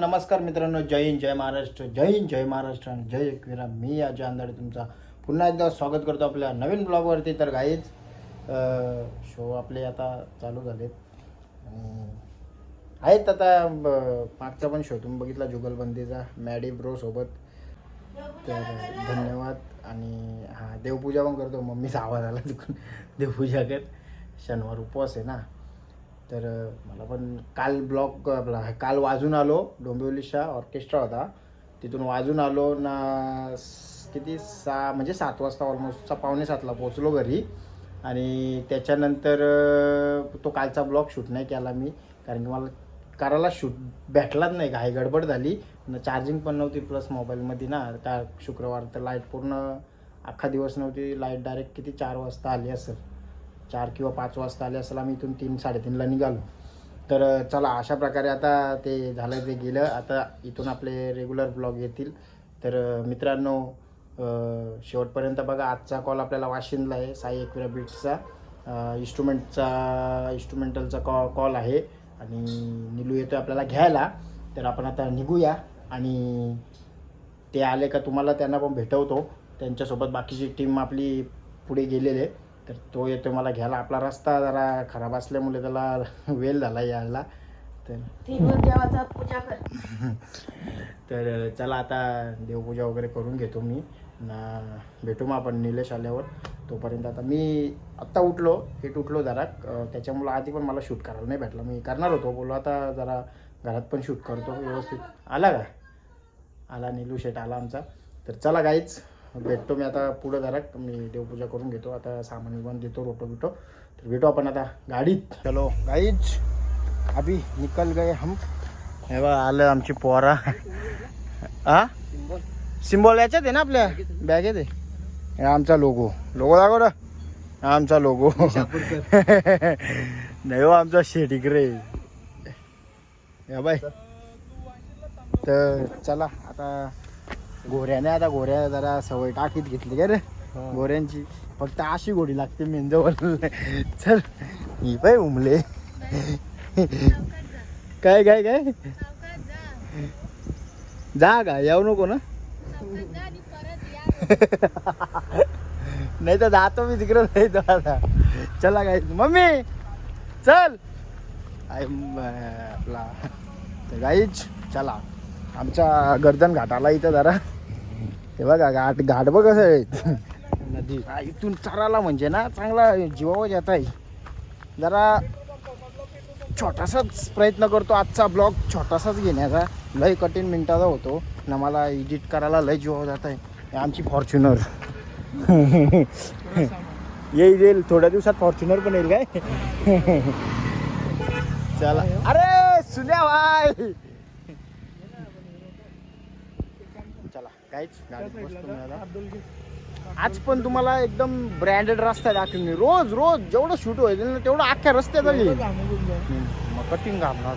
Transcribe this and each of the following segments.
नमस्कार मित्रांनो जय हिंद जय महाराष्ट्र जय हिंद जय महाराष्ट्र आणि जय एकविरा. मी अजय आंधळे तुमचा पुन्हा एकदा स्वागत करतो आपल्या नवीन ब्लॉगवरती. तर काहीच शो आपले आता चालू झालेत. आहेत आता मागचा पण शो तुम्ही बघितला जुगलबंदीचा मॅडी ब्रो सोबत. तर धन्यवाद. आणि हां देवपूजा पण करतो. मम्मीचा आवाज आला तिकडून. देवपूजा कर. शनिवार उपवास आहे ना. तर मला पण काल ब्लॉक आपला काल वाजून आलो डोंबिवलीचा ऑर्केस्ट्रा होता. तिथून वाजून आलो ना किती सहा म्हणजे सात वाजता ऑलमोस्ट सा पावणे सातला पोचलो घरी. आणि त्याच्यानंतर तो कालचा ब्लॉग शूट नाही केला मी कारण की मला करायला शूट भेटलाच नाही घाई गडबड झाली. चार्जिंग पण नव्हती प्लस मोबाईलमध्ये ना त्या शुक्रवार तर लाइट पूर्ण अख्खा दिवस नव्हती लाइट डायरेक्ट किती चार वाजता आली असेल. चार किंवा पाच वाजता आले असेल आम्ही इथून तीन साडेतीनला निघालो. तर चला अशा प्रकारे आता ते झालं ते गेलं. आता इथून आपले रेग्युलर ब्लॉग येतील. तर मित्रांनो शेवटपर्यंत बघा आजचा कॉल आपल्याला वाशिंदला आहे साई एकविरा बीट्सचा इन्स्ट्रुमेंटचा इन्स्ट्रुमेंटलचा कॉ कॉल आहे. आणि निलू येतो आपल्याला घ्यायला. तर आपण आता निघूया. आणि ते आले का तुम्हाला त्यांना पण भेटवतो. त्यांच्यासोबत बाकीची टीम आपली पुढे गेलेले. तर तो येतो मला घ्यायला. आपला रस्ता जरा खराब असल्यामुळे त्याला वेळ झाला यायला. तर तीन देवाचा पूजा कर. तर चला आता देवपूजा वगैरे करून घेतो मी. ना भेटू मग आपण निलेश आल्यावर. तोपर्यंत आता मी आत्ता उठलो. हेट उठलो जरा. त्याच्यामुळं आधी पण मला शूट करायला नाही भेटलं. मी करणार होतो. बोललो आता जरा घरात पण शूट करतो. व्यवस्थित. आला का? आला निलू शेट आला आमचा. तर चला गाईच भेटतो मी आता पुढं जरा. मी देवपूजा करून घेतो. आता सामान विमान देतो रोटो बिटो. तर भेटू आपण आता गाडीत. चलो. गाईच अभी निकल गए हम. हे बघा आलं आमची पोरा. हा सिम्बॉल याच्यात आहे ना आपल्या? बॅगेत आहे. आमचा लोगो. लोगो दाखव आमचा लोगो. नाही हो आमचा शेट इकडे या बाय. तर चला आता गोऱ्याने आता गोऱ्या जरा सवय टाकीत घेतली का रे? गोऱ्यांची. फक्त अशी गोडी लागते मेंजवर चल ही पाय उमले. काय काय काय? जा का येऊ नको ना. नाही तर जातो मी तिकडं नाही तो आता. चला काय मम्मी चल. आपला तर गाईच चला. आमचा गर्दन घाट आला इथं जरा. हे बघा घाट घाट बघ कसं आहे नदी इथून चराला म्हणजे ना चांगला जीवावर येत आहे. जरा छोटासाच प्रयत्न करतो आजचा ब्लॉग छोटासाच घेण्याचा. लय कठीण मिनिटाचा होतो. ना मला एडिट करायला लय जीवावर जात आहे. आमची फॉर्च्युनर येईल येईल. थोड्या दिवसात फॉर्च्युनर पण येईल काय? चला. अरे सुन्या भाई चला काहीच गाडीत बसतो मी आता. आज पण तुम्हाला एकदम ब्रँडेड रस्ता दाखवेन मी रोज रोज जेवढं शूट होईल ना तेवढं अख्ख्या रस्त्याचा येईल मग कटिंग घालणार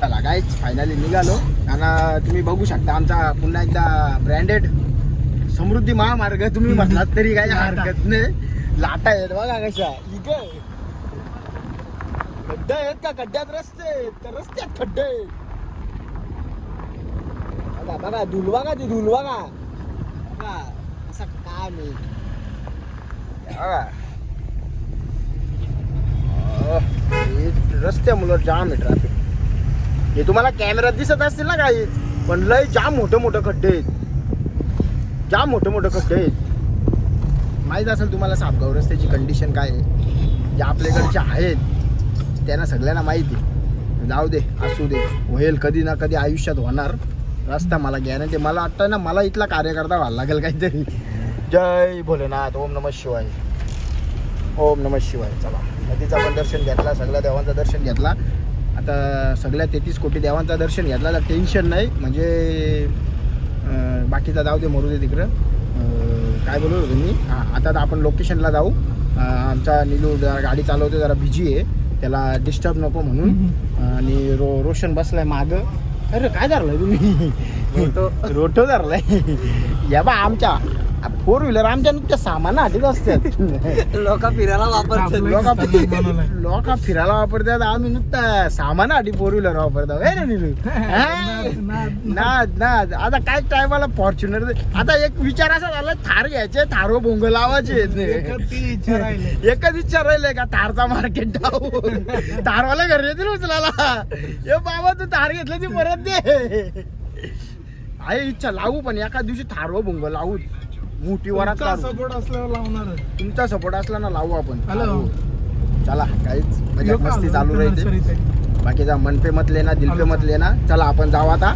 चला काहीच फायनली निघालो. आणि तुम्ही बघू शकता आमचा पुन्हा एकदा ब्रँडेड समृद्धी महामार्ग. तुम्ही म्हटलात तरी काही हरकत नाही. लाटा आहेत बघा कशा. इकडे. खड्डे आहेत का? खड्ड्यात रस्ते आहेत. का रस्त्यात खड्डे आहेत. बघा बघा बघा ती धुल बघा बघा असं काम आहे. बघा. रस्त्यामुळं जाम आहे ट्रॅफिक हे तुम्हाला कॅमेऱ्यात दिसत असतील ना काही पण लय जाम मोठं मोठं खड्डे आहेत. जाम मोठं मोठं खड्डे आहेत. माहीत असेल तुम्हाला सापगाव रस्त्याची कंडिशन काय आहे? जे आपल्याकडचे आहेत त्यांना सगळ्यांना माहिती आहे. जाऊ दे असू दे. होईल कधी ना कधी आयुष्यात होणार. रस्ता मला गॅरंटी मला वाटतं ना मला इथला कार्यकर्ता व्हायला लागेल काहीतरी. जय भोलेनाथ ओम नमः शिवाय. ओम नमः शिवाय. चला. नदीचा पण दर्शन घेतला सगळ्या देवांचं दर्शन घेतला. आता सगळ्या तेहतीस कोटी देवांचं दर्शन घेतला तर टेन्शन नाही. म्हणजे बाकीचा जाऊ दे मरू दे तिकडं. काय बोलत होतो मी हां आता तर आपण लोकेशनला जाऊ. आमचा निलू जरा गाडी चालवतो जरा बिजी आहे. त्याला डिस्टर्ब नको म्हणून. आणि रो रोशन बसलाय माग. अरे काय धरलाय तुम्ही? रोटो. धरलाय. या बा आमच्या. फोर व्हीलर आमच्या नुकत्या सामान हटीत असतात. लोक फिरायला वापरतात. लोक लोक फिरायला वापरतात. आम्ही नुकता सामान आधी फोर व्हीलर वापरतो नीलू. हा? नाद नाद. आता काय टायमाला फॉर्च्युनर आता एक विचार असा झाला थार घ्यायचे थारो भोंग लावायचे. एकच इच्छा राहिले. का थारचा मार्केट डाऊन थारवाला घरी येतील उचलायला. ए बाबा तू थार घेतलं ती परत दे. आहे इच्छा लावू पण एका दिवशी थारव भोंग लावूच. मोठी वरात काढू. सपोर्ट असल्यावर लावणार तुमचा सपोर्ट असला ना लावू आपण. हॅलो. चला काहीच मजा मस्ती चालू राहते बाकीचा मनपे मतले ना दिलपे मतले ना चला आपण जाऊ आता.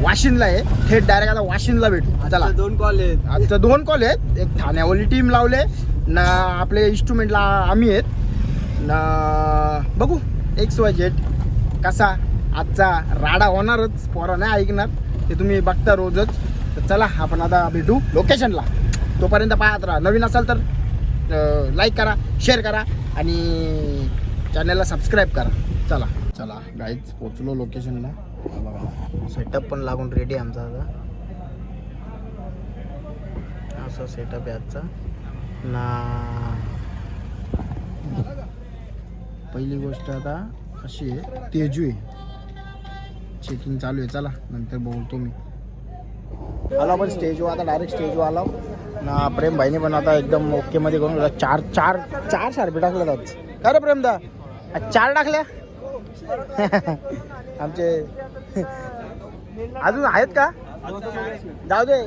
वाशिंदला आहे. थेट डायरेक्ट आता वाशिंदला भेटू. चला. दोन कॉल आहेत. आजचं दोन कॉल आहेत. एक ठाण्यावाली टीम लावले. ना आपले इन्स्ट्रुमेंटला आम्ही आहेत. ना बघू. एक्स वाय जेट कसा आजचा राडा होणारच पोरा नाही ऐकणार. ते तुम्ही बघता रोजच. तर चला आपण आता भेटू लोकेशनला तोपर्यंत पाहत राहा. नवीन असाल तर लाईक करा शेअर करा आणि चॅनलला सबस्क्राईब करा. चला. चला गाईच पोचलो लोकेशनला बघा सेटअप पण लागून रेडी आमचा आता. असा सेटअप आहे आजचा. ना. पहिली गोष्ट आता अशी आहे तेजू आहे. चेकिंग चालू आहे. चला नंतर बोलतो मी. आलो आपण स्टेजवर आता डायरेक्ट स्टेजवर आलो. ना प्रेम भाईने पण आता एकदम ओके मध्ये करून चार चार चार शार्पी टाकल्यात आज. का रे प्रेमदा चार टाकल्या? आमचे अजून आहेत का? जाऊ दे.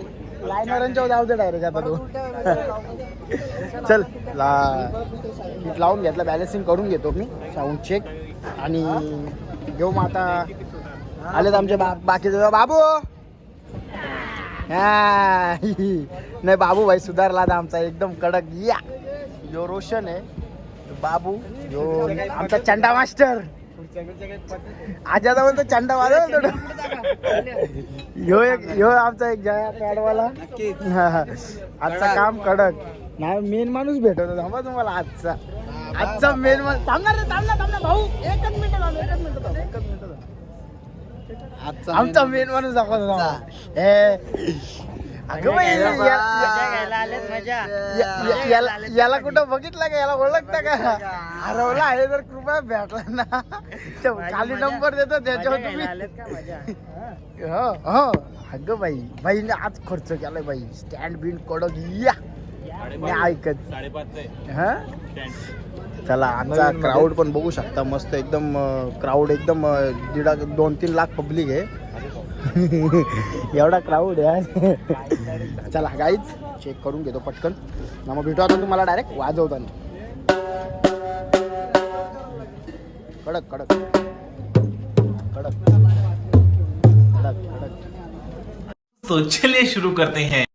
लाईनरांच्या जाऊ दे डायरेक्ट आता तू. चल ला लावून घेतला बॅलेन्सिंग करून घेतो मी. साऊंड चेक आणि घेऊ मग आता. आलेत आमचे बा बाकीचे. बाबू! नाही बाबू भाई सुधारला आमचा. एकदम कडक. या. यो रोशन आहे. बाबू यो आमचा चंडा मास्टर. आजा जवळ तर चंडा वाजव ह्यो एक ह्यो आमचा एक जया पॅडवाला. आजचा काम कडक. नाही मेन माणूस भेटत. होता तुम्हाला आजचा. आजचा मेन माणूस थांबणार रे थांबना भाऊ एकच मिनिट थांब एकच मिनिट थांब एकच मिनिट थांब आमचा मेन माणूस. दाखवतो. ए. अगं बाई, या- या- या- याला याला कुठं बघितलं का? याला ओळखता का? हरवला आहे जर कृपया भेटला ना. तर खाली नंबर देतो त्याच्यावर तुम्ही हो हो. अगं बाई बाईने आज खर्च केलाय बाई. स्टँड बिंड कडक. या. मी ऐकत हा? चला आजचा क्राऊड पण बघू शकता मस्त एकदम क्राऊड एकदम दीड दोन तीन लाख पब्लिक आहे. एवढा क्राऊड आहे. चला गाईच चेक करून घेतो पटकन. ना मग भेटू आता तुम्हाला डायरेक्ट वाजवताना. कडक कडक. कडक. कडक कडक. तो चलिए शुरू करते हैं।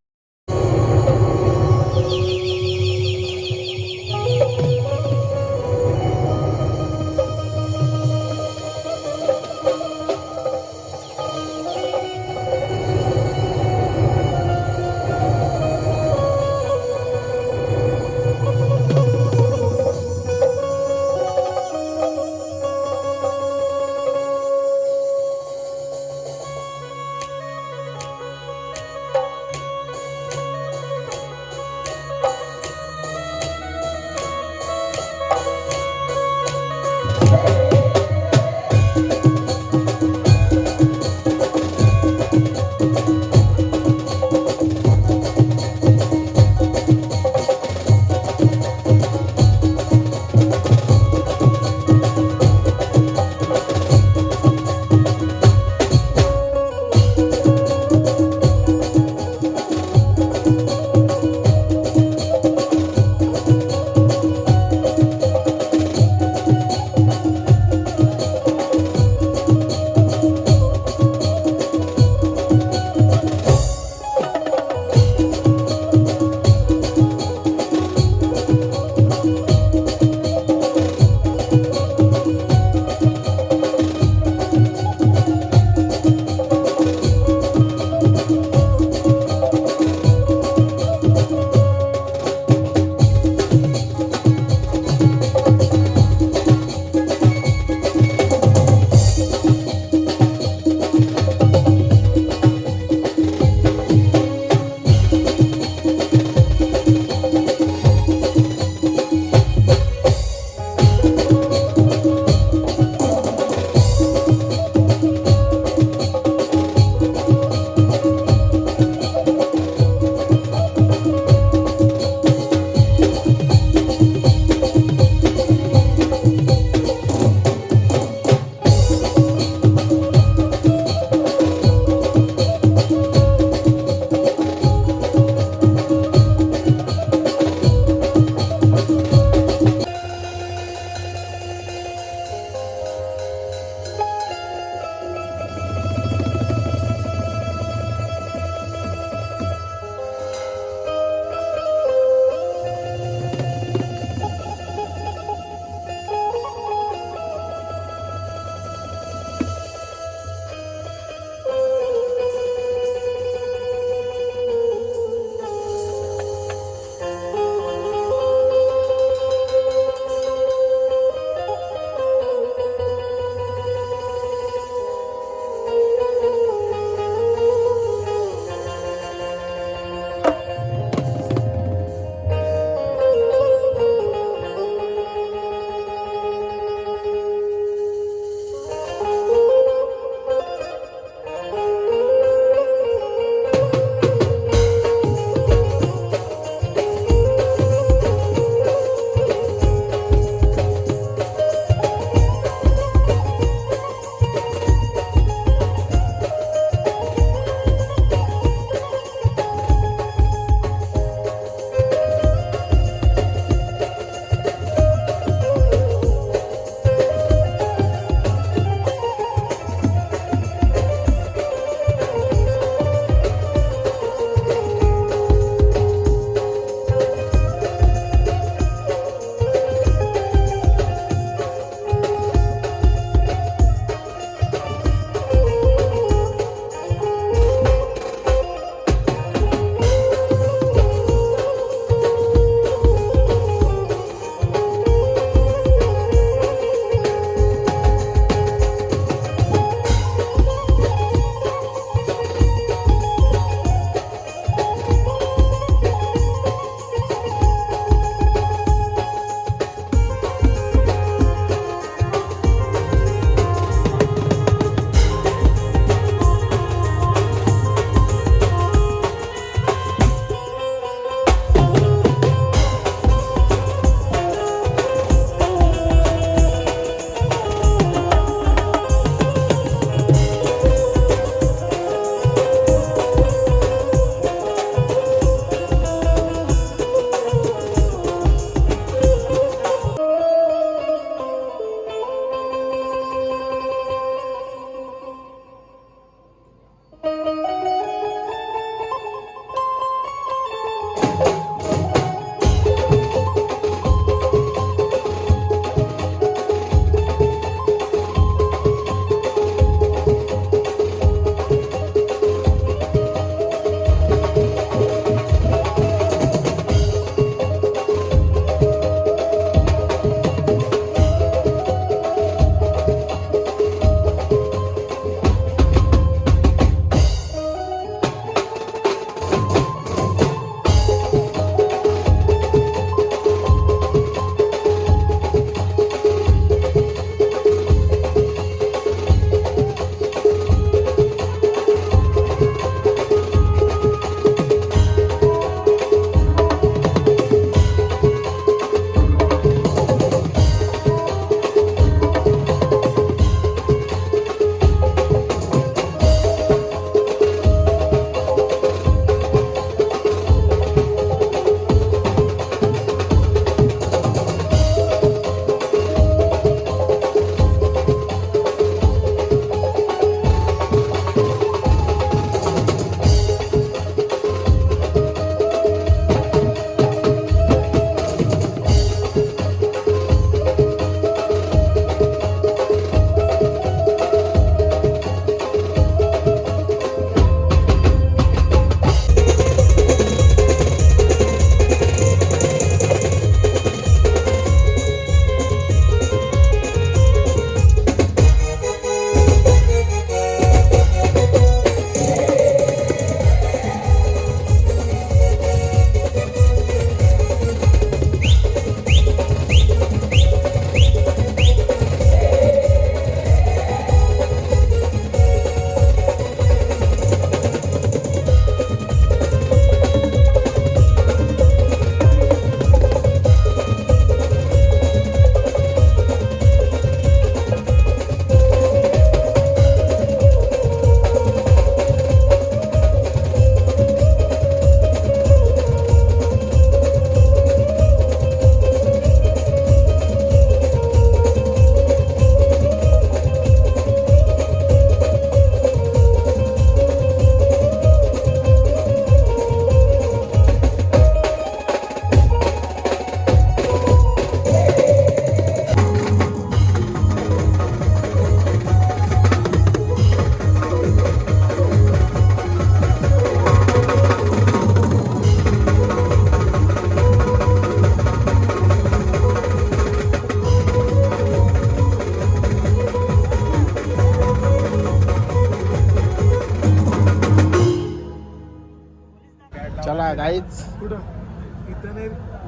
काहीच.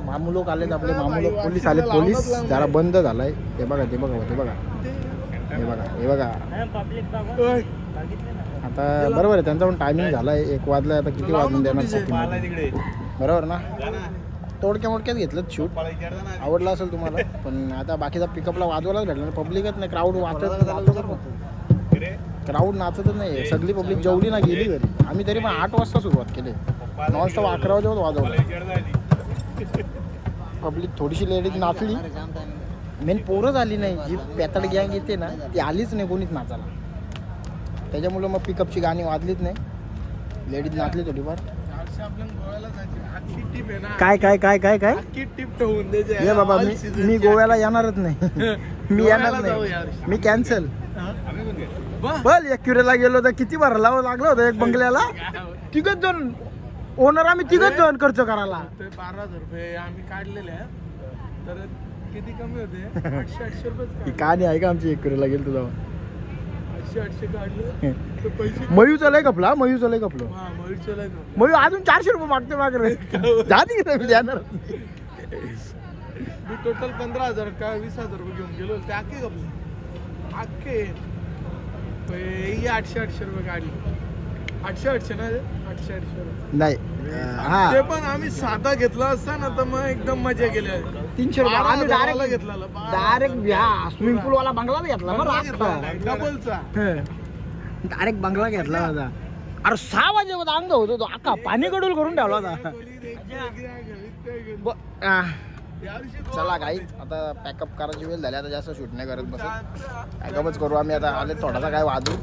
मामू लोक आलेत आपले मामू लोक पोलीस आलेत पोलीस. जरा बंद झालाय. ते बघा ते बघा ते बघा. हे बघा हे बघा. आता बरोबर आहे त्यांचा पण टायमिंग झालाय. एक वाजला आता किती वाजून देणार बरोबर ना? तोडक्या मोडक्यात घेतलं शूट आवडलं असेल तुम्हाला पण आता बाकीचा पिकअपला वाजवायलाच भेटला. क्राऊडच नाही क्राऊड वाचत क्राऊड नाचतच नाही सगळी पब्लिक जेवली ना गेली घरी. आम्ही तरी पण आठ वाजता सुरुवात केली. नॉनस्टॉप अकरा वाजेवर वाजवलं. पब्लिक थोडीशी लेडीज नाचली. मेन पोरं झाली नाही. जी पॅतड गँग येते ना ती आलीच नाही कोणीच नाचायला. त्याच्यामुळं मग पिकअपची गाणी वाजलीच नाही. लेडीज नाचली थोडीफार. काय काय काय काय काय? ये बाबा मी मी गोव्याला येणारच नाही. मी येणार नाही. मी कॅन्सल बल एक क्युरेला गेलो तर किती भरायला लागलं होतं एक बंगल्याला? तिघच जण. ओनर आम्ही तिघच जण खर्च करायला. ते बारा हजार रुपये आम्ही काढलेले आहे तर किती कमी होते? आठशे आठशे रुपये ही कहाणी आहे का आमची? एक क्युरेला गेलो तुझा आठशे आठशे काढले. तर पैसे मयूचा लय कपला मयूचा लय कपलो हा मयूर मयू अजून चारशे रुपये मागते मागे. जाते की मी देणार. मी टोटल पंधरा हजार का वीस हजार रुपये घेऊन गेलो. ते अख्खे कपले अख्खे ही आठशे आठशे रुपये काढले आठशे आठशे ना? आठशे आठशे रुपये. नाही अं, हा. ते पण आम्ही साधा घेतला असता ना तर मग एकदम मजा असती. तीनशे रुपये. बारा आम्ही हजाराला डायरेक्ट घेतलेला, बारा डायरेक्ट हा स्विमिंग पूल वाला बंगला घेतला बरं बंगला अख्खा. घेतला, डबलचा डायरेक्ट बंगला घेतला होता. अरे सहा वाजेपर्यंत अंग होतो तो अख्खा पाणी कडूल करून ठेवला होता. ब- आ, चला काही आता पॅकअप करायची वेळ झाली आता जास्त शूट नाही करत बसत. पॅकअपच करू आम्ही आता आले थोडासा काय वाजू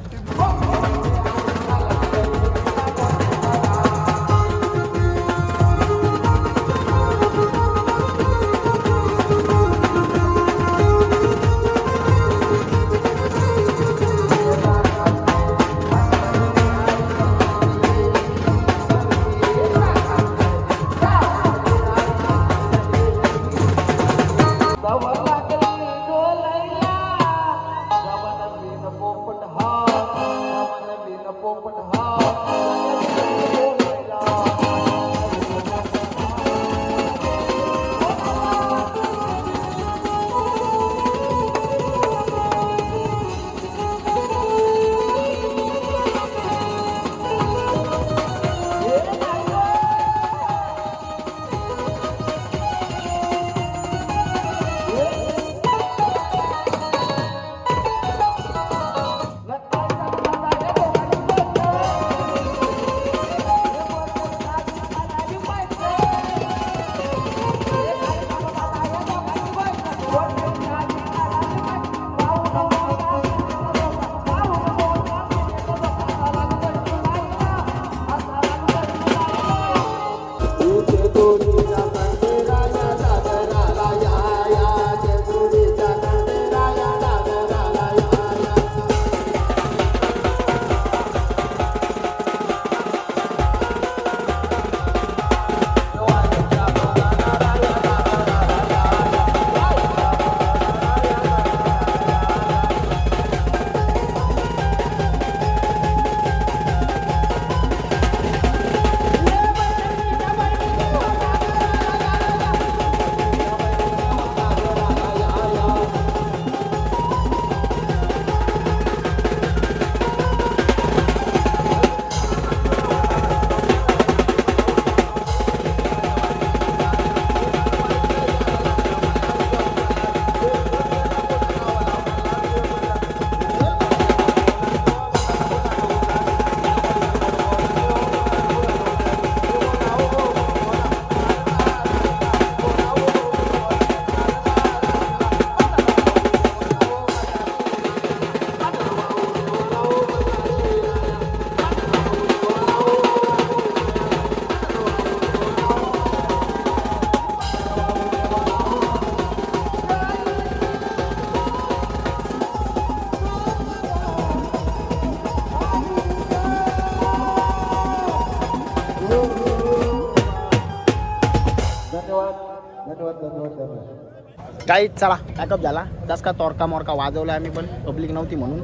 काही चला पॅकअप झाला? जास्त का तोरका मोरका वाजवला आम्ही पण. पब्लिक नव्हती म्हणून.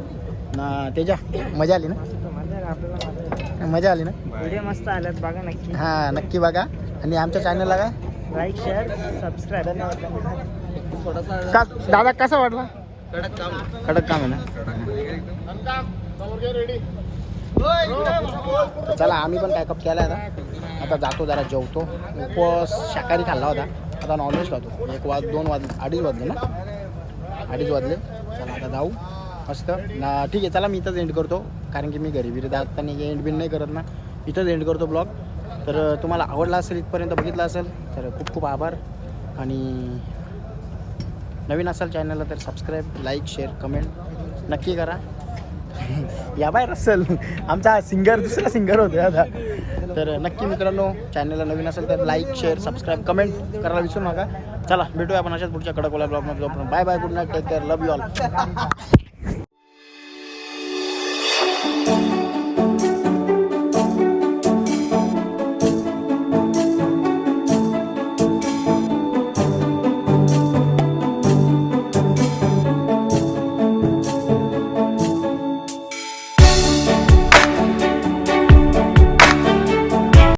ना तेजा मजा आली ना? मजा आली ना? व्हिडिओ मस्त आल्यात बघा नक्की. हा नक्की बघा. आणि आमच्या चॅनलला काय? लाईक शेअर सबस्क्राईब का दादा कसा वाटला? कडक काम. आहे ना? चला आम्ही पण पॅकअप केला आता. आता जातो जरा जेवतो. उपवास शाकाहारी खाल्ला होता. आता नॉनव्हेज खातो. म्हणजे एक वाज दोन वाज अडीच वाजले ना? अडीच वाजले. चला आता जाऊ. मस्त. ना ठीक आहे चला मी इथंच एंड करतो. कारण की मी घरी बिरी जाताना एंड बिन नाही करत ना. इथंच एंड करतो ब्लॉग तर तुम्हाला आवडला असेल इथपर्यंत बघितला असेल तर खूप खूप आभार. आणि नवीन असाल चॅनलला तर सबस्क्राईब लाईक शेअर कमेंट नक्की करा. या बाय रसल आमचा सिंगर दुसरा सिंगर होतो आता. तर नक्की मित्रांनो चॅनलला नवीन असेल तर लाईक शेअर सबस्क्राईब कमेंट करायला विसरू नका. चला भेटूया आपण अशाच पुढच्या कडकवाला ब्लॉगमध्ये bye bye good night take care love you all